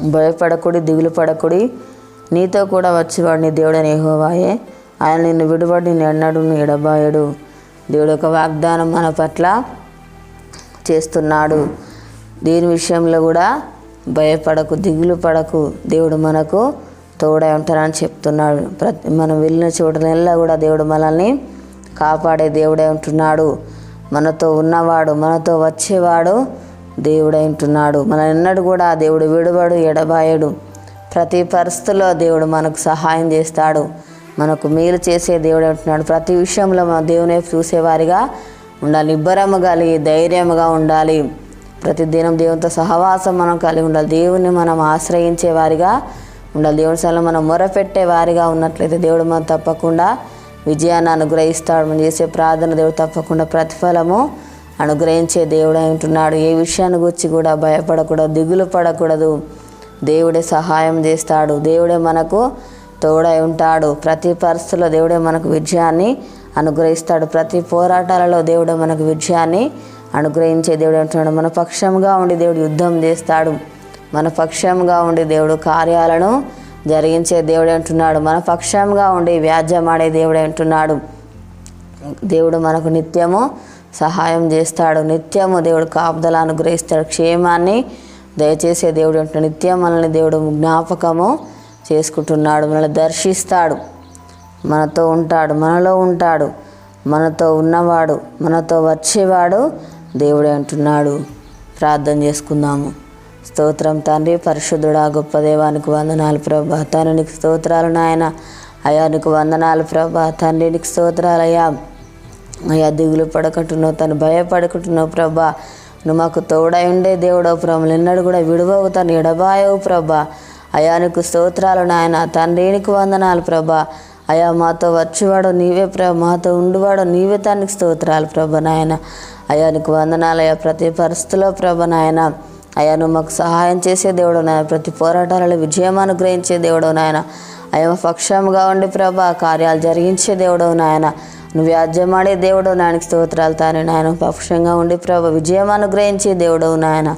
భయపడకుడి దిగులు పడకుడి. నీతో కూడా వచ్చేవాడిని దేవుడని ఏహోవాయే ఆయన నిన్ను విడుబడి నిన్ను ఎన్నడు ఎడబాయడు. దేవుడు ఒక వాగ్దానం మన పట్ల చేస్తున్నాడు. దీని విషయంలో కూడా భయపడకు దిగులు పడకు. దేవుడు మనకు తోడై ఉంటారని చెప్తున్నాడు. ప్రతి మనం వెళ్ళిన చోటనెల్లా కూడా దేవుడు మనల్ని కాపాడే దేవుడే ఉంటున్నాడు. మనతో ఉన్నవాడు మనతో వచ్చేవాడు దేవుడైంటున్నాడు. మన ఎన్నడు కూడా దేవుడు విడువడు ఎడబాయడు. ప్రతి పరిస్థితుల్లో దేవుడు మనకు సహాయం చేస్తాడు. మనకు మేలు చేసే దేవుడు అంటున్నాడు. ప్రతి విషయంలో మన దేవుని చూసేవారిగా ఉండాలి. నిబ్బరము కలిగి ధైర్యముగా ఉండాలి. ప్రతిదినం దేవునితో సహవాసం మనం కలిగి ఉండాలి. దేవుని మనం ఆశ్రయించే వారిగా ఉండాలి. దేవుని సార్లు మనం మొరపెట్టే వారిగా ఉన్నట్లయితే దేవుడు మనం తప్పకుండా విజయాన్ని అనుగ్రహిస్తాడు. మనం చేసే ప్రార్థన దేవుడు తప్పకుండా ప్రతిఫలము అనుగ్రహించే దేవుడు ఉంటున్నాడు. ఏ విషయాన్ని గురించి కూడా భయపడకూడదు దిగులు పడకూడదు. దేవుడే సహాయం చేస్తాడు. దేవుడే మనకు తోడై ఉంటాడు. ప్రతి పరిస్థితుల్లో దేవుడే మనకు విజయాన్ని అనుగ్రహిస్తాడు. ప్రతి పోరాటాలలో దేవుడే మనకు విజయాన్ని అనుగ్రహించే దేవుడు అంటున్నాడు మన పక్షంగా ఉండి దేవుడు యుద్ధం చేస్తాడు. మన పక్షంగా ఉండి దేవుడు కార్యాలను జరిగించే దేవుడు అంటున్నాడు మన పక్షంగా ఉండి వ్యాజ్యమాడే దేవుడే అంటున్నాడు దేవుడు మనకు నిత్యము సహాయం చేస్తాడు. నిత్యము దేవుడు కాపుదల అనుగ్రహిస్తాడు. క్షేమాన్ని దయచేసే దేవుడు అంటే నిత్యం మనల్ని దేవుడు జ్ఞాపకము చేసుకుంటున్నాడు. మనల్ని దర్శిస్తాడు. మనతో ఉంటాడు. మనలో ఉంటాడు. మనతో ఉన్నవాడు మనతో వచ్చేవాడు దేవుడే అంటున్నాడు. ప్రార్థన చేసుకుందాము. స్తోత్రం తండ్రి పరిశుద్ధుడా గొప్ప దేవానికి వందనాలు ప్రభా. తండ్రి నీకు స్తోత్రాలు నాయన. అయ్యా నీకు వందనాలు ప్రభా. తండ్రి నీకు స్తోత్రాలు అయ్యా దిగులు పడకుంటున్నావు తను భయపడుకుంటున్నావు ప్రభా. నువ్వు మాకు తోడై ఉండే దేవుడవు ప్రభు. నిన్నడు కూడా విడువవు తను ఎడబాయవు ప్రభా. అయానికి స్తోత్రాలు నాయన. తండ్రికి వందనాలు ప్రభా. అయా మాతో వచ్చేవాడు నీవే ప్రభ. మాతో ఉండివాడు నీవే తనకి స్తోత్రాలు ప్రభ నాయన. అయానికి వందనాలు అయ్యా. ప్రతి పరిస్థితిలో ప్రభ నాయన. అయా నువ్వు మాకు సహాయం చేసే దేవుడు నాయన. ప్రతి పోరాటాలలో విజయం అనుగ్రహించే దేవుడు నాయన. అయ్యా పక్షంగా ఉండి ప్రభ కార్యాలు జరిగించే దేవుడు నాయన. నువ్వు వ్యాజ్యమాడే దేవుడు నాయనకి స్తోత్రాలు తానే నాయన. పక్షంగా ఉండి ప్రభ విజయం అనుగ్రహించి దేవుడు నాయన.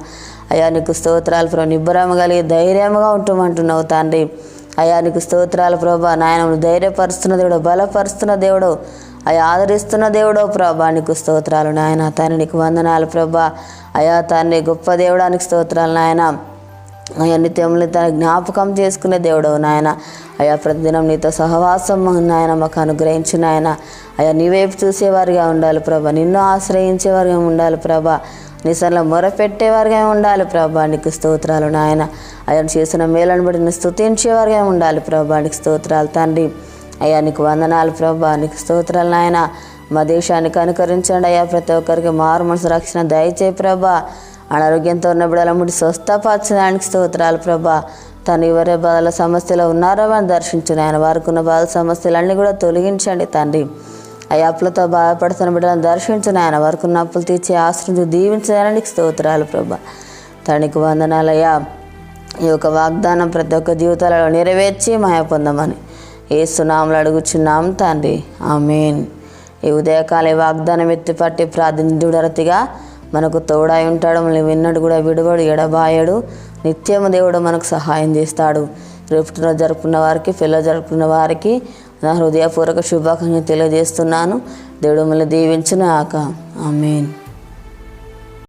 అయ్యా నీకు స్తోత్రాలు ప్రభు. నిబ్బరం కలిగి ధైర్యంగా ఉంటుమంటున్నావు తండ్రి. అయ్యా నీకు స్తోత్రాలు ప్రభా. నాయన ధైర్యపరుస్తున్న దేవుడు బలపరుస్తున్న దేవుడు అయ్యా ఆదరిస్తున్న దేవుడో ప్రభా. నీకు స్తోత్రాలు నాయన. తండ్రి నీకు వందనాలు ప్రభా. అయా తండ్రి గొప్ప దేవుడానికి స్తోత్రాలు నాయన. అవన్నీ నిత్యములు తన జ్ఞాపకం చేసుకునే దేవుడవు నాయన. అయ్యా ప్రతిదినం నీతో సహవాసం నాయన మాకు అనుగ్రహించు నాయన. అయ్యా నీ వైపు చూసేవారిగా ఉండాలి ప్రభా. నిన్ను ఆశ్రయించేవారిగా ఉండాలి ప్రభా. నీ సరళ మొరపెట్టేవారిగా ఉండాలి ప్రభా. నీకు స్తోత్రాలు నాయన. ఆయన చేసిన మేలను బట్టి నువ్వు స్తుతించేవారిగా ఉండాలి ప్రభా. నీకు స్తోత్రాలు తండ్రి. అయ్యా నీకు వందనాలు ప్రభా. నీకు స్తోత్రాలు నాయన. మా దేశానికి అనుకరించండి అయ్యా. ప్రతి ఒక్కరికి మారు మనసు రక్షణ దయచే ప్రభా. అనారోగ్యంతో ఉన్న బిడ్డల ముడి స్వస్థపరచడానికి స్తోత్రాలు ప్రభా. తను ఎవరే బాధల సమస్యలో ఉన్నారో అని దర్శించిన. ఆయన వారికి ఉన్న బాధ సమస్యలన్నీ కూడా తొలగించండి తండ్రి. ఆ అప్పులతో బాధపడుతున్న బిడ్డలను దర్శించిన. ఆయన వారికి ఉన్న అప్పులు తీర్చి ఆశ్రయించు దీవించడానికి స్తోత్రాలు ప్రభా. తనకి వందనాలయ్యా. ఈ యొక్క వాగ్దానం ప్రతి ఒక్క జీవితాలలో నెరవేర్చి మాయ పొందమని ఏ సునాములు అడుగుచున్నాం తండ్రి. ఆమెన్. ఈ ఉదయకాల వాగ్దానం ఎత్తిపట్టి ప్రార్థించుడరతిగా మనకు తోడై ఉంటాడు మనల్ని విన్నడు కూడా విడువడు ఎడబాయడు. నిత్యము దేవుడు మనకు సహాయం చేస్తాడు. రేపు జరుపుకున్న వారికి పిల్లలు జరుపుకున్న వారికి నా హృదయపూర్వక శుభాకాంక్షలు తెలియజేస్తున్నాను. దేవుడు మిమ్మల్ని దీవించిన ఆక ఆమెన్.